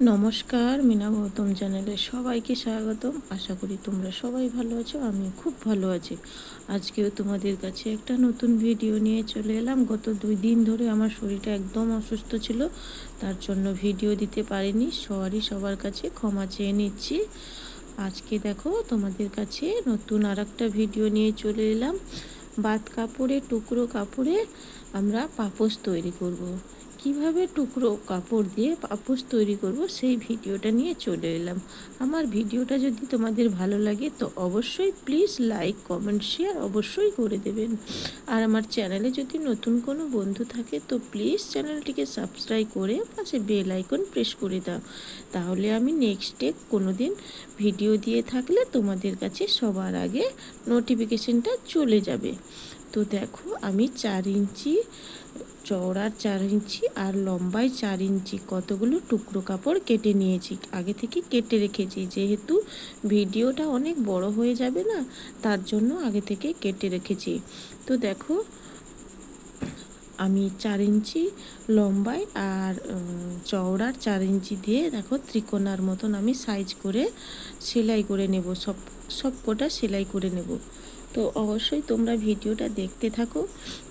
নমস্কার, মিনা গৌতম চ্যানেলে সবাইকে স্বাগতম। আশা করি তোমরা সবাই ভালো আছো আমি খুব ভালো আছি। আজকেও তোমাদের কাছে একটা নতুন ভিডিও নিয়ে চলে এলাম। গত দুই দিন ধরে আমার শরীরটা একদম অসুস্থ ছিল, তার জন্য ভিডিও দিতে পারিনি। সবারই সবার কাছে ক্ষমা চেয়ে নিচ্ছি। আজকে দেখো, তোমাদের কাছে নতুন আর ভিডিও নিয়ে চলে এলাম। বাত কাপড়ে, টুকরো কাপড়ে আমরা পাপোশ তৈরি করব। কীভাবে টুকরো কাপড় দিয়ে পাপোশ তৈরি করব সেই ভিডিওটা নিয়ে চলে এলাম। আমার ভিডিওটা যদি তোমাদের ভালো লাগে তো অবশ্যই প্লিজ লাইক কমেন্ট শেয়ার অবশ্যই করে দেবেন। আর আমার চ্যানেলে যদি নতুন কোনো বন্ধু থাকে তো প্লিজ চ্যানেলটিকে সাবস্ক্রাইব করে পাশে বেল আইকন প্রেস করে দাও। তাহলে আমি নেক্সটে কোনো দিন ভিডিও দিয়ে থাকলে তোমাদের কাছে সবার আগে নোটিফিকেশনটা চলে যাবে। তো দেখো আমি চার ইঞ্চি চওড়ার চার ইঞ্চি আর লম্বায় চার ইঞ্চি কতগুলো টুকরো কাপড় কেটে নিয়েছি। আগে থেকে কেটে রেখেছি। যেহেতু ভিডিওটা অনেক বড় হয়ে যাবে না, তার জন্য আগে থেকে কেটে রেখেছি। তো দেখো, আমি চার ইঞ্চি লম্বায় আর চওড়ার চার ইঞ্চি দিয়ে দেখো ত্রিকোণার মতন আমি সাইজ করে সেলাই করে নেব। সব সব কটা সেলাই করে নেব। তো অবশ্যই তোমরা ভিডিওটা দেখতে থাকো।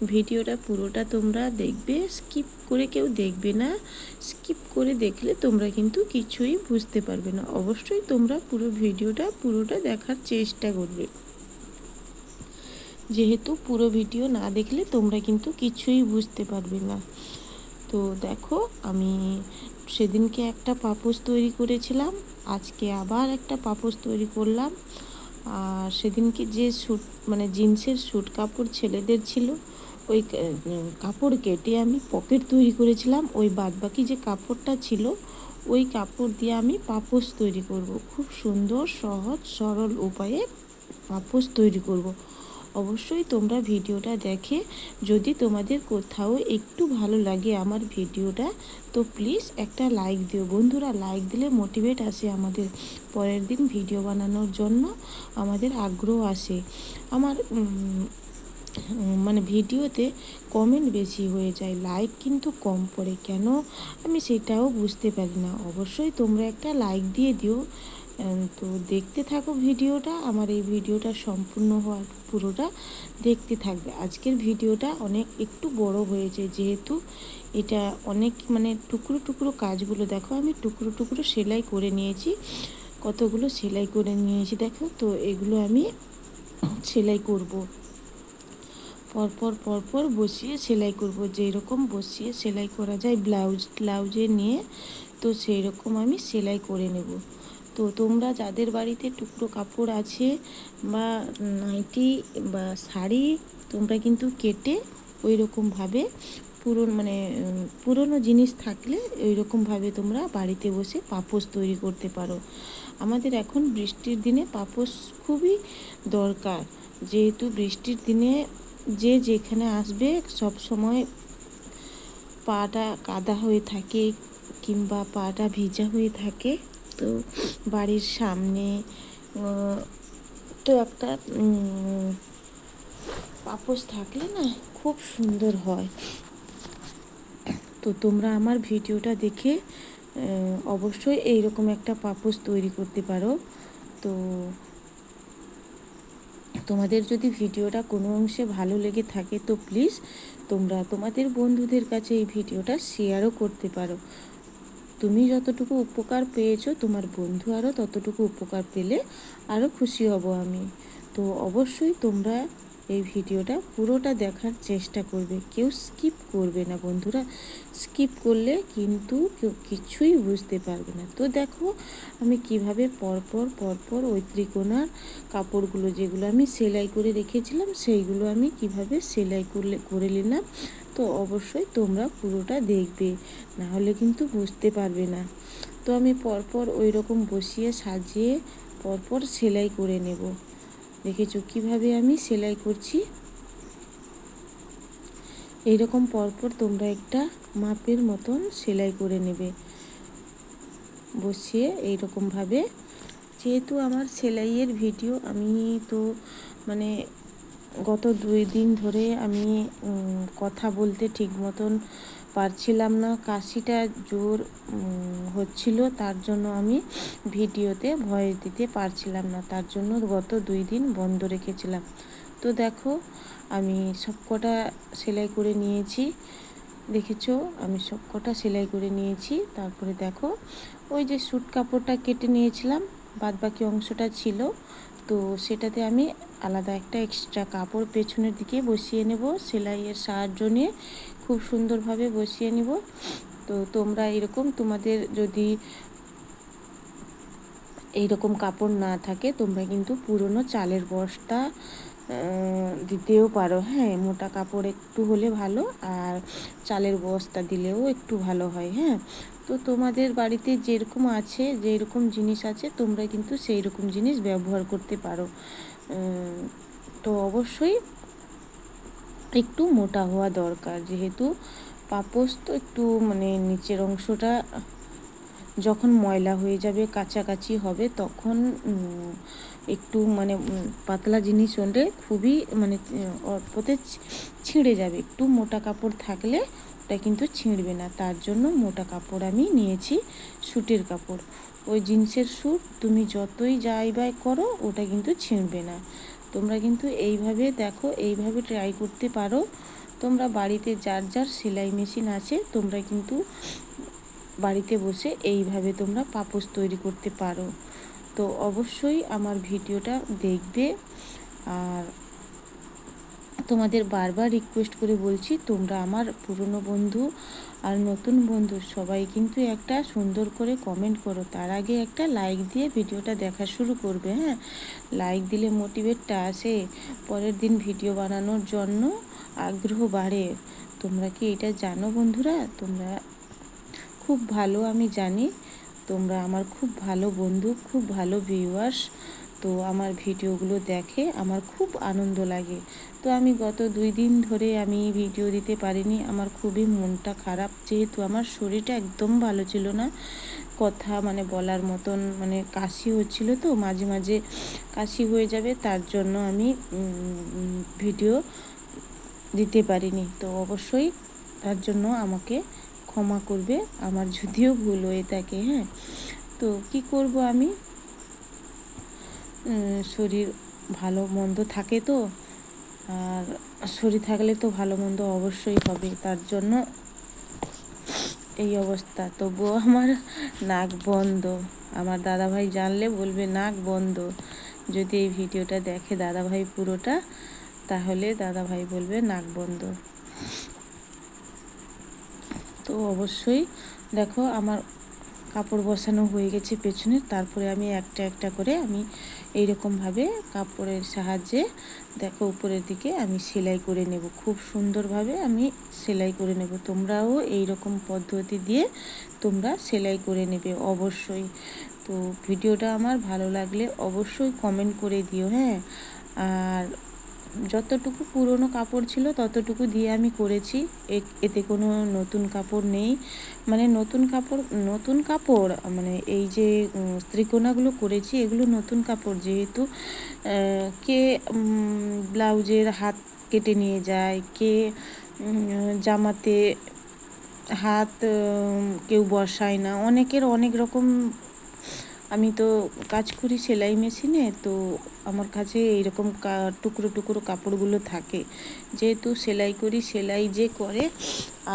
ভিডিওটা পুরোটা তোমরা দেখবে, স্কিপ করে কেউ দেখবে না। স্কিপ করে দেখলে তোমরা কিন্তু কিছুই বুঝতে পারবে না। অবশ্যই তোমরা পুরো ভিডিওটা পুরোটা দেখার চেষ্টা করবে। যেহেতু পুরো ভিডিও না দেখলে তোমরা কিন্তু কিছুই বুঝতে পারবে না। তো দেখো, আমি সেদিনকে একটা পাপোশ তৈরি করেছিলাম, আজকে আবার একটা পাপোশ তৈরি করলাম। আর সেদিনকে যে স্যুট মানে জিন্সের স্যুট কাপড় ছেলেদের ছিল, ওই কাপড় কেটে আমি পকেট তৈরি করেছিলাম। ওই বাদবাকি যে কাপড়টা ছিল, ওই কাপড় দিয়ে আমি পাপোশ তৈরি করব। খুব সুন্দর, সহজ, সরল উপায়ে পাপোশ তৈরি করব। অবশ্যই তোমরা ভিডিওটা দেখে যদি তোমাদের কোথাও একটু ভালো লাগে আমার ভিডিওটা, তো প্লিজ একটা লাইক দিও। বন্ধুরা লাইক দিলে মোটিভেট আসে আমাদের পরের দিন ভিডিও বানানোর জন্য। আমাদের আগ্রহ আসে। আমার মানে ভিডিওতে কমেন্ট বেশি হয়ে যায় লাইক কিন্তু কম পড়ে। কেন? আমি সেটাও বুঝতে পারি না। অবশ্যই তোমরা একটা লাইক দিয়ে দিও। তো দেখতে থাকো ভিডিওটা। আমার এই ভিডিওটা সম্পূর্ণ হওয়ার পুরোটা দেখতে থাকবে। আজকের ভিডিওটা অনেক একটু বড় হয়েছে, যেহেতু এটা অনেক মানে টুকরো টুকরো কাজগুলো। দেখো, আমি টুকরো টুকরো সেলাই করে নিয়েছি, কতগুলো সেলাই করে নিয়েছি, দেখো। তো এগুলো আমি সেলাই করব। পরপর পরপর বসিয়ে সেলাই করব। যেই রকম বসিয়ে সেলাই করা যায়, ব্লাউজ, ব্লাউজে নিয়ে তো সেই রকম আমি সেলাই করে নেব। তো তোমরা যাদের বাড়িতে টুকরো কাপড় আছে বা নাইটি বা শাড়ি, তোমরা কিন্তু কেটে ওই রকমভাবে পুরনো মানে পুরনো জিনিস থাকলে ওই রকমভাবে তোমরা বাড়িতে বসে পাপোশ তৈরি করতে পারো। আমাদের এখন বৃষ্টির দিনে পাপোশ খুবই দরকার। যেহেতু বৃষ্টির দিনে যে যেখানে আসবে সব সময় পাটা কাদা হয়ে থাকে কিংবা পাটা ভিজা হয়ে থাকে। তো বাড়ির সামনে তো একটা পাপোশ থাকলে না খুব সুন্দর হয়। তো তোমরা আমার ভিডিওটা দেখে অবশ্যই এইরকম একটা পাপোশ তৈরি করতে পারো। তো তোমাদের যদি ভিডিওটা কোনো অংশে ভালো লেগে থাকে তো প্লিজ তোমরা তোমাদের বন্ধুদের কাছে এই ভিডিওটা শেয়ারও করতে পারো। তুমি যতটুকু উপকার পেয়েছ, তোমার বন্ধু আরও ততটুকু উপকার পেলে আরও খুশি হব আমি। তো অবশ্যই তোমরা এই ভিডিওটা পুরোটা দেখার চেষ্টা করবে। কেউ স্কিপ করবে না বন্ধুরা। স্কিপ করলে কিন্তু কেউ কিছুই বুঝতে পারবে না। তো দেখো, আমি কীভাবে পরপর পরপর ওই ত্রিকোণার কাপড়গুলো যেগুলো আমি সেলাই করে রেখেছিলাম, সেইগুলো আমি কীভাবে সেলাই করলে, করে নিলাম তো অবশ্যই তোমরা পুরোটা দেখবে না হলে কিন্তু বুঝতে পারবে না। তো আমি পরপর ওই রকম বসিয়ে সাজিয়ে পরপর সেলাই করে নেব। দেখেছ কীভাবে আমি সেলাই করছি? এইরকম পরপর তোমরা একটা মাপের মতন সেলাই করে নেবে। বসিয়ে এইরকমভাবে। যেহেতু আমার সেলাইয়ের ভিডিও, আমি তো মানে গত দুই দিন ধরে আমি কথা বলতে ঠিক মতন পারছিলাম না। কাশিটা জোর হচ্ছিল, তার জন্য আমি ভিডিওতে ভয়েস দিতে পারছিলাম না। তার জন্য গত দুই দিন বন্ধ রেখেছিলাম। তো দেখো, আমি সব কটা সেলাই করে নিয়েছি। দেখেছ, আমি সব কটা সেলাই করে নিয়েছি। তারপরে দেখো, ওই যে স্যুট কাপড়টা কেটে নিয়েছিলাম বাদ বাকি অংশটা ছিল। তো সেটাতে আমি আলাদা একটা এক্সট্রা কাপড় পেছনের দিকে বসিয়ে নেব, সেলাইয়ের সাহায্য নিয়ে খুব সুন্দরভাবে বসিয়ে নিব। তো তোমরা এরকম তোমাদের যদি এইরকম কাপড় না থাকে, তোমরা কিন্তু পুরনো চালের বস্তা দিতেও পারো। হ্যাঁ মোটা কাপড় একটু হলে ভালো আর চালের বস্তা দিলেও একটু ভালো হয়। হ্যাঁ তো তোমাদের বাড়িতে যেরকম আছে, যেরকম জিনিস আছে, তোমরা কিন্তু সেই রকম জিনিস ব্যবহার করতে পারো। তো অবশ্যই একটু মোটা হওয়া দরকার। যেহেতু পাপোস তো একটু মানে নিচের অংশটা যখন ময়লা হয়ে যাবে, কাছাকাছি হবে, তখন একটু মানে পাতলা জিনিস হলে খুবই মানে অল্পতে ছিঁড়ে যাবে। একটু মোটা কাপড় থাকলে ওটা কিন্তু ছিঁড়বে না। তার জন্য মোটা কাপড় আমি নিয়েছি স্যুটের কাপড়। ওই জিন্সের স্যুট তুমি যতই যাই বাই করো, ওটা কিন্তু ছিঁড়বে না। তোমরা কিন্তু এইভাবে দেখো, এইভাবে ট্রাই করতে পারো। তোমরা বাড়িতে যার যার সেলাই মেশিন আছে, তোমরা কিন্তু বাড়িতে বসে এইভাবে তোমরা পাপোশ তৈরি করতে পারো। তো অবশ্যই আমার ভিডিওটা দেখবে। আর তোমাদের বারবার রিকোয়েস্ট করে বলছি, তোমরা আমার পুরনো বন্ধু আর নতুন বন্ধু, সবাই কিন্তু একটা সুন্দর করে কমেন্ট করো। তার আগে একটা লাইক দিয়ে ভিডিওটা দেখা শুরু করবে হ্যাঁ? লাইক দিলে মোটিভেটটা আসে। পরের দিন ভিডিও বানানোর জন্য আগ্রহ বাড়ে। তোমরা কি এটা জানো বন্ধুরা? তোমরা খুব ভালো, আমি জানি। তোমরা আমার খুব ভালো বন্ধু, খুব ভালো ভিউয়ার্স তো আমার ভিডিওগুলো দেখে আমার খুব আনন্দ লাগে। তো আমি গত দুই দিন ধরে আমি ভিডিও দিতে পারিনি, আমার খুবই মনটা খারাপ। যেহেতু আমার শরীরটা একদম ভালো ছিল না, কথা মানে বলার মতন মানে কাশি হচ্ছিল তো, মাঝে মাঝে কাশি হয়ে যাবে, তার জন্য আমি ভিডিও দিতে পারিনি। তো অবশ্যই তার জন্য আমাকে ক্ষমা করবে, আমার যদিও ভুল হয়ে থাকে হ্যাঁ। তো কি করব আমি? শরীর ভালো মন্দ থাকে তো, আর শরীর থাকলে তো ভালো মন্দ অবশ্যই হবে, তার জন্য এই অবস্থা। তবুও আমার নাক বন্ধ। আমার দাদাভাই জানলে বলবে, নাক বন্ধ। যদি এই ভিডিওটা দেখে দাদাভাই পুরোটা, তাহলে দাদাভাই বলবে, নাক বন্ধ। তো অবশ্যই দেখো, আমার কাপড় বসানো হয়ে গেছে পেছনে। তারপরে আমি একটা একটা করে আমি এইরকমভাবে কাপড়ের সাহায্যে, দেখো উপরের দিকে আমি সেলাই করে নেব। খুব সুন্দরভাবে আমি সেলাই করে নেব। তোমরাও এই রকম পদ্ধতি দিয়ে তোমরা সেলাই করে নেবে অবশ্যই। তো ভিডিওটা আমার ভালো লাগলে অবশ্যই কমেন্ট করে দিও হ্যাঁ? আর যতটুকু পুরনো কাপড় ছিল, ততটুকু দিয়ে আমি করেছি। এতে কোনো নতুন কাপড় নেই। মানে নতুন কাপড় নতুন কাপড় মানে এই যে ত্রিকোণাগুলো করেছি, এগুলো নতুন কাপড় যেহেতু কে ব্লাউজের হাত কেটে নিয়ে যায়, কে জামাতে হাত কেউ বসায় না। অনেকের অনেক রকম আমি তো কাজ করি সেলাই মেশিনে, তো আমার কাছে এইরকম টুকরো টুকরো কাপড়গুলো থাকে। যেহেতু সেলাই করি, সেলাই যে করে,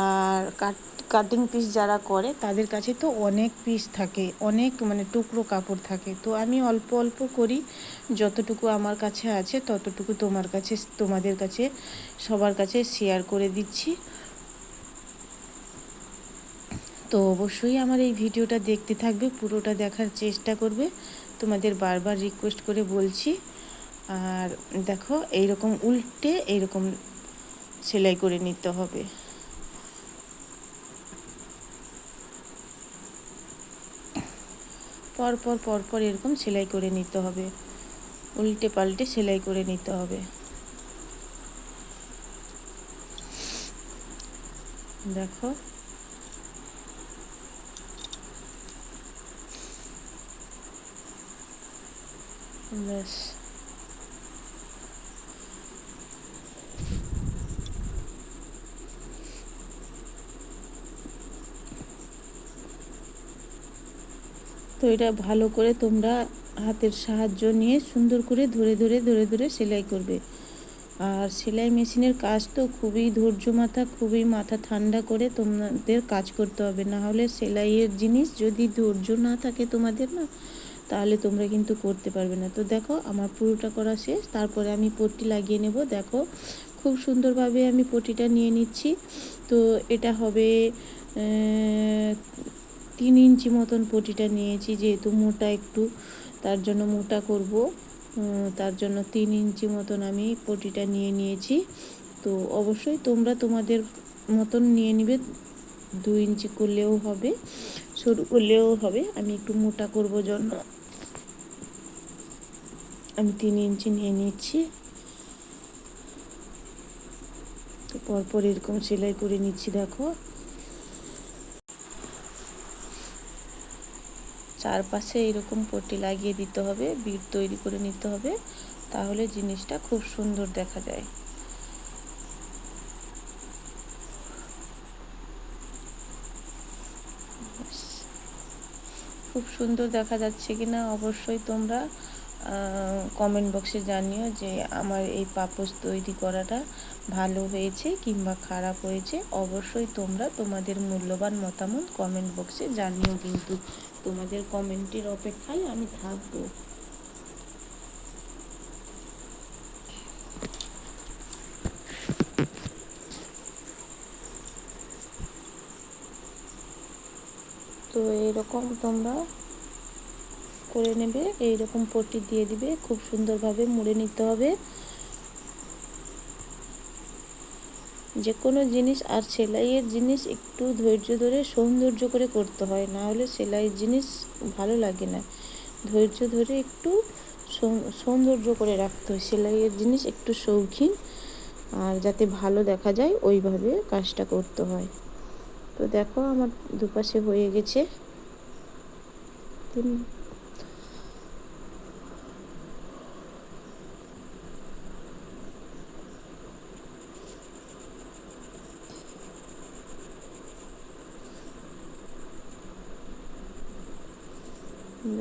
আর কাট কাটিং পিস যারা করে, তাদের কাছে তো অনেক পিস থাকে, অনেক মানে টুকরো কাপড় থাকে। তো আমি অল্প অল্প করি, যতটুকু আমার কাছে আছে, ততটুকু তোমার কাছে, তোমাদের কাছে, সবার কাছে শেয়ার করে দিচ্ছি। তো অবশ্যই আমার এই ভিডিওটা দেখতে থাকবে, পুরোটা দেখার চেষ্টা করবে। তোমাদের বারবার রিকোয়েস্ট করে বলছি। আর দেখো, এইরকম উল্টে এইরকম সেলাই করে নিতে হবে। পর পর পর পর এরকম সেলাই করে নিতে হবে। উল্টে পাল্টে সেলাই করে নিতে হবে। দেখো বেশ তো এটা ভালো করে তোমরা হাতের সাহায্য নিয়ে সুন্দর করে ধরে ধরে ধরে ধরে সেলাই করবে। আর সেলাই মেশিনের কাজ তো খুবই ধৈর্য মাথা, খুবই মাথা ঠান্ডা করে তোমাদের কাজ করতে হবে। না হলে সেলাইয়ের জিনিস যদি ধৈর্য না থাকে তোমাদের না তাহলে তোমরা কিন্তু করতে পারবে না। তো দেখো, আমার পুরোটা করা শেষ। তারপরে আমি পট্টি লাগিয়ে নেব। দেখো, খুব সুন্দরভাবে আমি পটিটা নিয়ে নিচ্ছি। তো এটা হবে তিন ইঞ্চি মতন পটিটা নিয়েছি, যেহেতু মোটা একটু। তার জন্য মোটা করব। তার জন্য তিন ইঞ্চি মতন আমি পটিটা নিয়ে নিয়েছি। তো অবশ্যই তোমরা তোমাদের মতন নিয়ে নিবে। দু ইঞ্চি করলেও হবে, সরু করলেও হবে। আমি একটু মোটা করব জন্য আমি তিন ইঞ্চি নিয়ে নিচ্ছি। তো পরপর এরকম সেলাই করে নিচ্ছি, দেখো। চারপাশে এরকম পট্টি লাগিয়ে দিতে হবে, বিট তৈরি করে নিতে হবে, তাহলে জিনিসটা খুব সুন্দর দেখা যায়। খুব সুন্দর দেখা যাচ্ছে কিনা অবশ্যই তোমরা কমেন্ট বক্সে জানিও যে আমার এই পাপোশ তৈরি করাটা ভালো হয়েছে কিংবা খারাপ হয়েছে। অবশ্যই তোমরা তোমাদের মূল্যবান মতামত কমেন্ট বক্সে জানিও কিন্তু। তোমাদের কমেন্টের অপেক্ষায় আমি থাকব। তো এরকম তোমরা করে নেবে, এইরকম পট্টি দিয়ে দিবে, খুব সুন্দরভাবে মুড়ে নিতে হবে। যে কোনো জিনিস, আর সেলাইয়ের জিনিস একটু ধৈর্য ধরে, সৌন্দর্য করে করতে হয়, না হলে সেলাইয়ের জিনিস ভালো লাগে না। ধৈর্য ধরে একটু সৌন্দর্য করে রাখতে হয়, সেলাইয়ের জিনিস একটু শৌখিন, আর যাতে ভালো দেখা যায়, ওইভাবে কাজটা করতে হয়। তো দেখো, আমার দুপাশে হয়ে গেছে।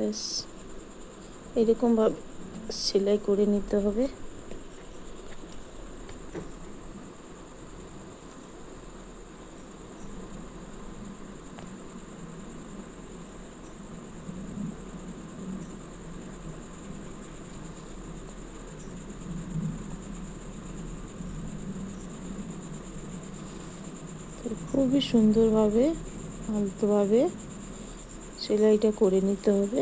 ব্যাস এরকমভাবে সেলাই করে নিতে হবে। খুবই সুন্দরভাবে আলতোভাবে সেলাইটা করে নিতে হবে।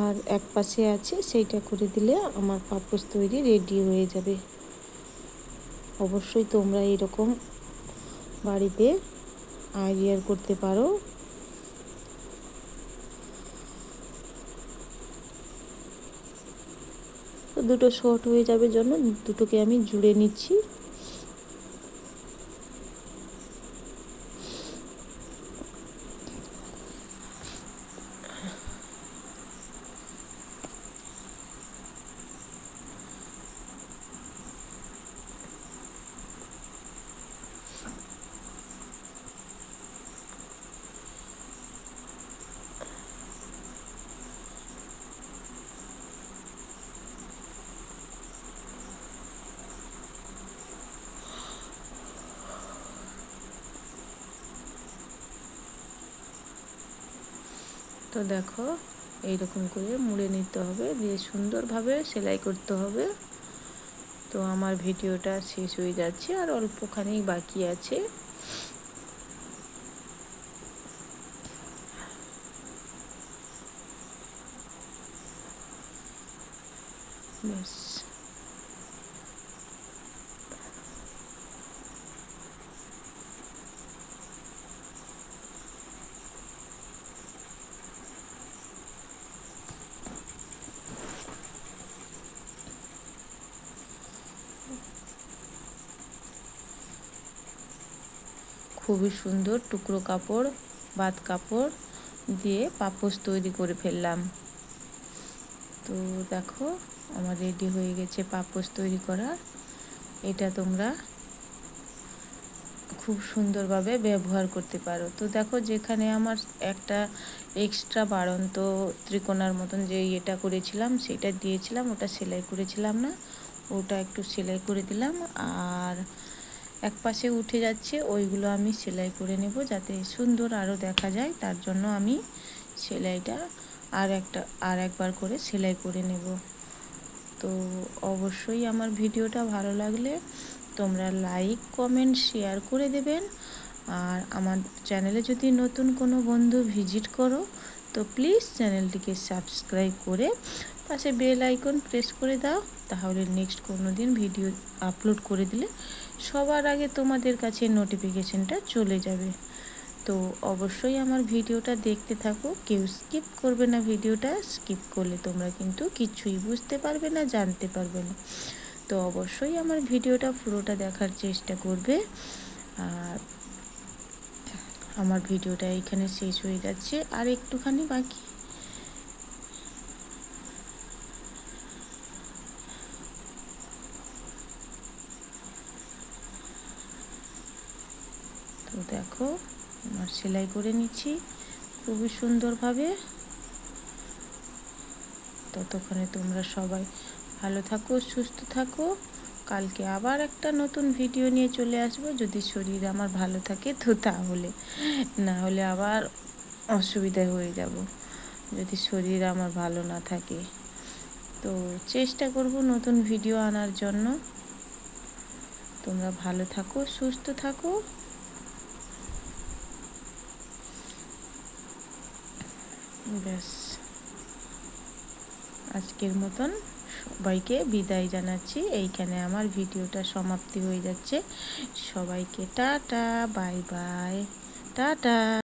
আর এক পাশে আছে, সেইটা করে দিলে আমার পাপোশ তৈরি রেডি হয়ে যাবে। অবশ্যই তোমরা এরকম বাড়িতে আইডিয়ার করতে পারো। দুটো শর্ট হয়ে যাবে জন্য, দুটোকে আমি জুড়ে নিচ্ছি। তো দেখো, এইরকম করে মুড়ে নিতে হবে, দিয়ে সুন্দরভাবে সেলাই করতে হবে। তো আমার ভিডিওটা শেষ হয়ে যাচ্ছে, আর অল্পখানি বাকি আছে। ব্যাস। খুবই সুন্দর টুকরো কাপড়, বাদ কাপড় দিয়ে পাপোশ তৈরি করে ফেললাম। তো দেখো, আমার রেডি হয়ে গেছে পাপোশ তৈরি করা। এটা তোমরা খুব সুন্দরভাবে ব্যবহার করতে পারো। তো দেখো, যেখানে আমার একটা এক্সট্রা বাড়ন্ত ত্রিকোণার মতন যে ইয়েটা করেছিলাম, সেটা দিয়েছিলাম, ওটা সেলাই করেছিলাম না। ওটা একটু সেলাই করে দিলাম, আর এক পাশে উঠে যাচ্ছে, ওইগুলো আমি সেলাই করে নেব যাতে সুন্দর আরও দেখা যায়, তার জন্য আমি সেলাইটা আর একটা, আর একবার করে সেলাই করে নেব। তো অবশ্যই আমার ভিডিওটা ভালো লাগলে তোমরা লাইক, কমেন্ট, শেয়ার করে দেবেন। আর আমার চ্যানেলে যদি নতুন কোনো বন্ধু ভিজিট করো, তো প্লিজ চ্যানেলটিকে সাবস্ক্রাইব করে পাশে বেল আইকন প্রেস করে দাও। তাহলে নেক্সট কোনো দিন ভিডিও আপলোড করে দিলে সবার আগে তোমাদের কাছে নোটিফিকেশনটা চলে যাবে। তো অবশ্যই আমার ভিডিওটা দেখতে থাকো। কেউ স্কিপ করবে না ভিডিওটা। স্কিপ করলে তোমরা কিন্তু কিছুই বুঝতে পারবে না, জানতে পারবে না। তো অবশ্যই আমার ভিডিওটা পুরোটা দেখার চেষ্টা করবে। আর আমার ভিডিওটা এখানে শেষ হয়ে যাচ্ছে। আর একটুখানি বাকি তো দেখো, আমার সেলাই করে নিচ্ছি। খুবই সুন্দরভাবে। ততক্ষণে তোমরা সবাই ভালো থাকো, সুস্থ থাকো। কালকে আবার একটা নতুন ভিডিও নিয়ে চলে আসব। যদি শরীর আমার ভালো থাকে, তো তাহলে। না হলে আবার অসুবিধা হয়ে যাব, যদি শরীর আমার ভালো না থাকে। তো চেষ্টা করব নতুন ভিডিও আনার জন্য। তোমরা ভালো থাকো, সুস্থ থাকো। ব্যাস। আজকের মতন সবাইকে বিদায় জানাচ্ছি। এইখানে আমার ভিডিওটা সমাপ্তি হয়ে যাচ্ছে। সবাইকে টাটা, বাই বাই। টাটা।